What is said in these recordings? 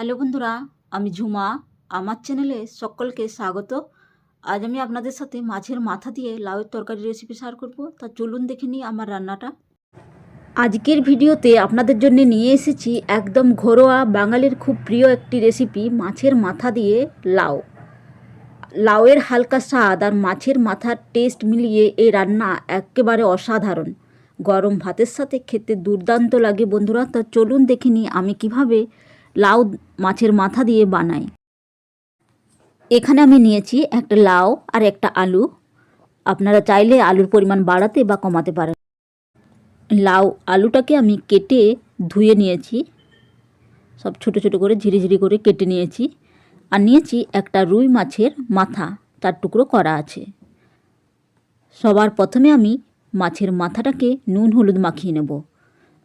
Hello বন্ধুরা, আমি ঝুমা। আমার চ্যানেলে সকলকে স্বাগত। আজ আমি আপনাদের সাথে মাছের মাথা দিয়ে লাউয়ের তরকারি রেসিপি শেয়ার করব। তা চলুন দেখে নিই আমার রান্নাটা। আজকের ভিডিওতে আপনাদের জন্য নিয়ে এসেছি একদম ঘরোয়া বাঙালির খুব প্রিয় একটি রেসিপি মাছের মাথা দিয়ে লাউ। লাউয়ের হালকা স্বাদ আর মাছের মাথার টেস্ট মিলিয়ে এই রান্না একেবারে অসাধারণ। গরম ভাতের সাথে খেতে দুর্দান্ত লাগে বন্ধুরা। তা চলুন দেখে নিই আমি কীভাবে লাউ মাছের মাথা দিয়ে বানাই এখানে আমি নিয়েছি একটা লাউ আর একটা আলু। আপনারা চাইলে আলুর পরিমাণ বাড়াতে বা কমাতে পারেন। লাউ আলুটাকে আমি কেটে ধুয়ে নিয়েছি। সব ছোট ছোট করে ঝিরি ঝিরি করে কেটে নিয়েছি। আর নিয়েছি একটা রুই মাছের মাথা, চার টুকরো করা আছে। সবার প্রথমে আমি মাছের মাথাটাকে নুন হলুদ মাখিয়ে নেব।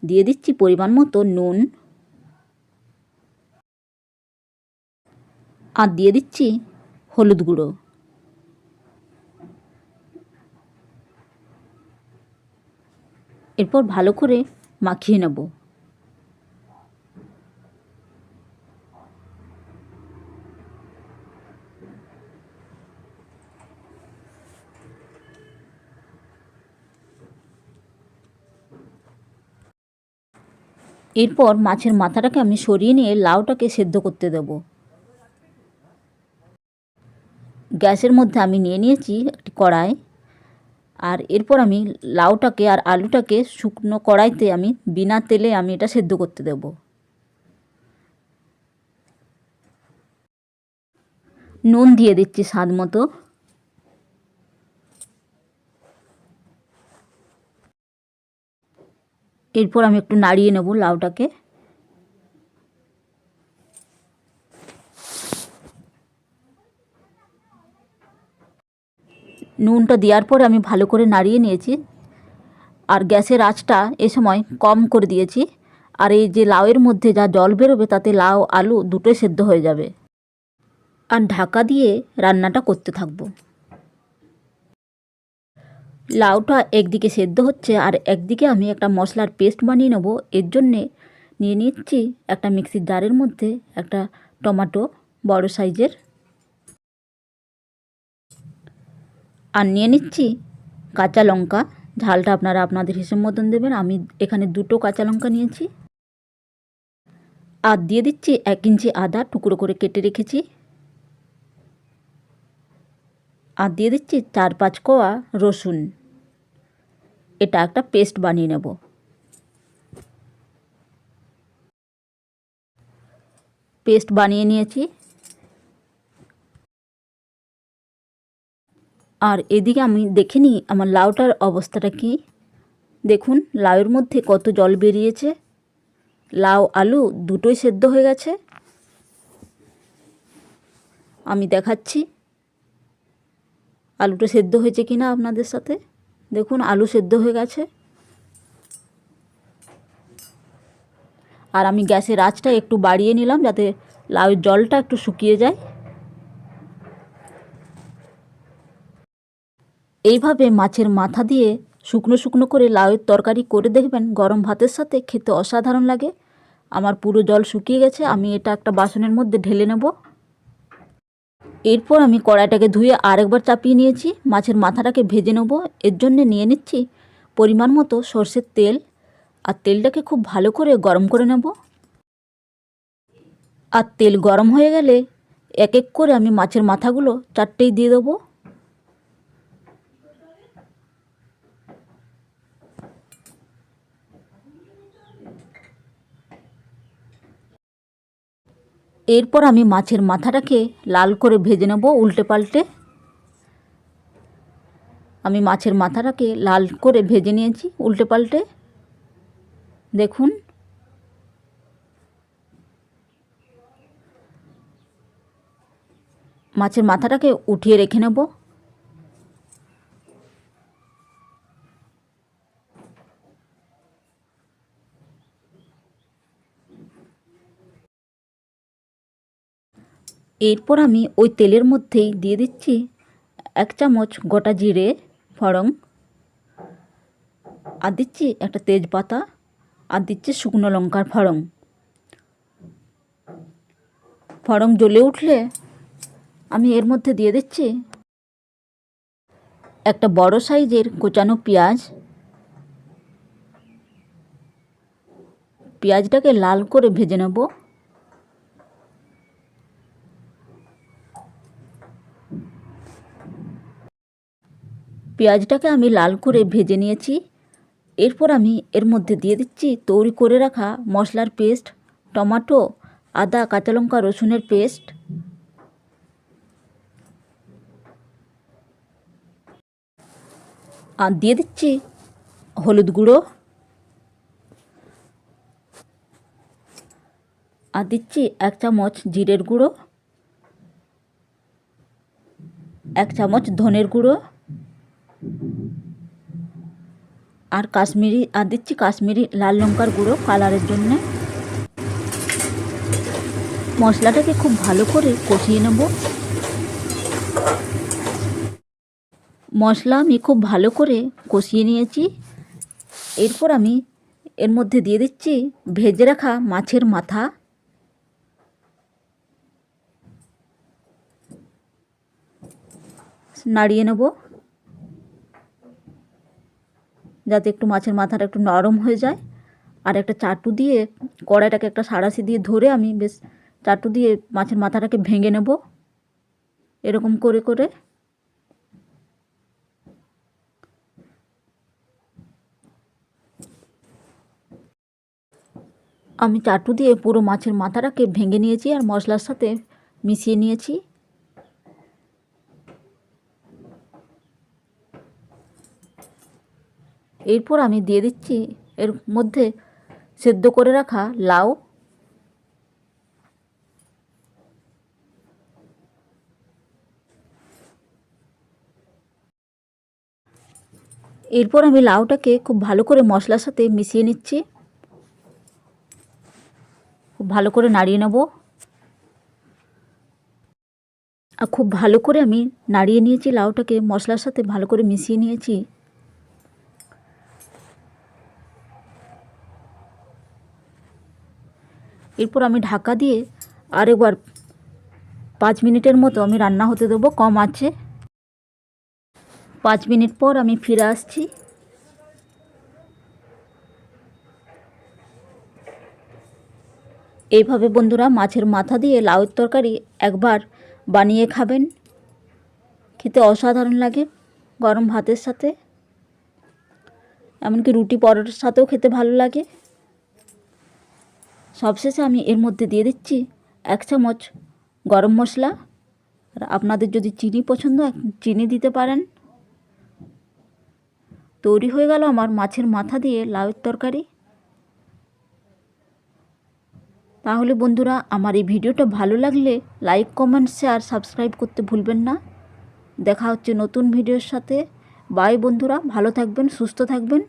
দিয়ে দিচ্ছি পরিমাণ মতো নুন। আর দিয়ে দিচ্ছি হলুদ গুঁড়ো। এরপর ভালো করে মাখিয়ে নেব। এরপর মাছের মাথাটাকে আমি সরিয়ে নিয়ে লাউটাকে সেদ্ধ করতে দেবো। গ্যাসের মধ্যে আমি নিয়ে নিয়েছি একটি কড়াই। আর এরপর আমি লাউটাকে আর আলুটাকে শুকনো কড়াইতে আমি বিনা তেলে আমি এটা সেদ্ধ করতে দেব। নুন দিয়ে দিচ্ছি স্বাদ মতো। এরপর আমি একটু নাড়িয়ে নেব লাউটাকে। নুনটা দেওয়ার পরে আমি ভালো করে নাড়িয়ে নিয়েছি। আর গ্যাসের আঁচটা এ সময় কম করে দিয়েছি। আর এই যে লাউয়ের মধ্যে যা জল বেরোবে তাতে লাউ, আলু দুটোই সেদ্ধ হয়ে যাবে। আর ঢাকা দিয়ে রান্নাটা করতে থাকব। লাউটা একদিকে সেদ্ধ হচ্ছে আর একদিকে আমি একটা মশলার পেস্ট বানিয়ে নেব। এর জন্যে নিয়ে নিচ্ছি একটা মিক্সির জারের মধ্যে একটা টমেটো বড় সাইজের আর নিয়ে নিচ্ছি। কাঁচা লঙ্কা। ঝালটা আপনারা আপনাদের হিসেব মতন দেবেন। আমি এখানে দুটো কাঁচা লঙ্কা নিয়েছি। আর দিয়ে দিচ্ছি এক ইঞ্চি আদা টুকরো করে কেটে রেখেছি। আর দিয়ে দিচ্ছি চার পাঁচ কোয়া রসুন। এটা একটা পেস্ট বানিয়ে নেব। পেস্ট বানিয়ে নিয়েছি। আর এদিকে আমি দেখে নিই আমার লাউটার অবস্থাটা কি। দেখুন, লাউয়ের মধ্যে কত জল বেরিয়েছে। লাউ, আলু দুটোই সেদ্ধ হয়ে গেছে। আমি দেখাচ্ছি। আলুটা সেদ্ধ হয়েছে কি না আপনাদের সাথে। দেখুন, আলু সেদ্ধ হয়ে গেছে। আর আমি গ্যাসের আঁচটা একটু বাড়িয়ে নিলাম যাতে লাউয়ের জলটা একটু শুকিয়ে যায়। এইভাবে মাছের মাথা দিয়ে শুকনো শুকনো করে লাউয়ের তরকারি করে দেখবেন গরম ভাতের সাথে খেতে অসাধারণ লাগে। আমার পুরো জল শুকিয়ে গেছে, আমি এটা একটা বাসনের মধ্যে ঢেলে নেব। এরপর আমি কড়াইটাকে ধুয়ে আরেকবার চাপিয়ে নিয়েছি, মাছের মাথাটাকে ভেজে নেব। এর জন্যে নিয়ে নিচ্ছি পরিমাণ মতো সর্ষের তেল আর তেলটাকে খুব ভালো করে গরম করে নেব। আর তেল গরম হয়ে গেলে এক এক করে আমি মাছের মাথাগুলো চারটেই দিয়ে দেবো। এরপর আমি মাছের মাথাটাকে লাল করে ভেজে নেব উল্টে পাল্টে। আমি মাছের মাথাটাকে লাল করে ভেজে নিয়েছি উল্টে পাল্টে। দেখুন। মাছের মাথাটাকে উঠিয়ে রেখে নেব। এরপর আমি ওই তেলের মধ্যেই দিয়ে দিচ্ছি এক চামচ গোটা জিরে ফড়ং আর দিচ্ছি একটা তেজপাতা, আর দিচ্ছি শুকনো লঙ্কার ফড়ং ফড়ং জ্বলে উঠলে আমি এর মধ্যে দিয়ে দিচ্ছি একটা বড় সাইজের কোচানো পেঁয়াজ। পেঁয়াজটাকে লাল করে ভেজে নেব। পেঁয়াজটাকে আমি লাল করে ভেজে নিয়েছি। এরপর আমি এর মধ্যে দিয়ে দিচ্ছি তৈরি করে রাখা মশলার পেস্ট, টমাটো, আদা, কাঁচা লঙ্কা, রসুনের পেস্ট। আর দিয়ে দিচ্ছি হলুদ গুঁড়ো। আর দিচ্ছি এক চামচ জিরের গুঁড়ো, এক চামচ ধনের গুঁড়ো। আর কাশ্মীরি, আর দিচ্ছি কাশ্মীরি লাল লঙ্কার গুঁড়ো কালারের জন্য। মশলাটাকে খুব ভালো করে কষিয়ে নেব। মশলা আমি খুব ভালো করে কষিয়ে নিয়েছি। এরপর আমি এর মধ্যে দিয়ে দিচ্ছি ভেজে রাখা মাছের মাথা। নাড়িয়ে নেব। যাতে একটু মাছের মাথাটা একটু নরম হয়ে যায়। আর একটা চাটু দিয়ে কড়াইটাকে একটা সাঁড়াশি দিয়ে ধরে আমি বেশ চাটু দিয়ে মাছের মাথাটাকে ভেঙে নেব। এরকম করে করে। আমি চাটু দিয়ে পুরো মাছের মাথাটাকে ভেঙে নিয়েছি আর মশলার সাথে মিশিয়ে নিয়েছি। এরপর আমি দিয়ে দিচ্ছি এর মধ্যে সেদ্ধ করে রাখা লাউ। এরপর আমি লাউটাকে খুব ভালো করে মশলার সাথে মিশিয়ে নিচ্ছি। খুব ভালো করে নাড়িয়ে নেব। আর খুব ভালো করে আমি নাড়িয়ে নিয়েছি, লাউটাকে মশলার সাথে ভালো করে মিশিয়ে নিয়েছি। এরপর আমি ঢাকা দিয়ে আরেকবার পাঁচ মিনিটের মতো আমি রান্না হতে দেবো, কম আছে। পাঁচ মিনিট পর আমি ফিরে আসছি। এইভাবে বন্ধুরা মাছের মাথা দিয়ে লাউয়ের তরকারি একবার বানিয়ে খাবেন। খেতে অসাধারণ লাগে গরম ভাতের সাথে। এমনকি রুটি পরোটার সাথেও খেতে ভালো লাগে। সবশেষে আমি এর মধ্যে দিয়ে দিচ্ছি এক চামচ গরম মশলা। আর আপনাদের যদি চিনি পছন্দ চিনি দিতে পারেন। তৈরি হয়ে গেল আমার মাছের মাথা দিয়ে লাউয়ের তরকারি। তাহলে বন্ধুরা, আমার এই ভিডিওটা ভালো লাগলে লাইক, কমেন্ট, শেয়ার, সাবস্ক্রাইব করতে ভুলবেন না। দেখা হচ্ছে নতুন ভিডিওর সাথে। বাই বন্ধুরা, ভালো থাকবেন, সুস্থ থাকবেন।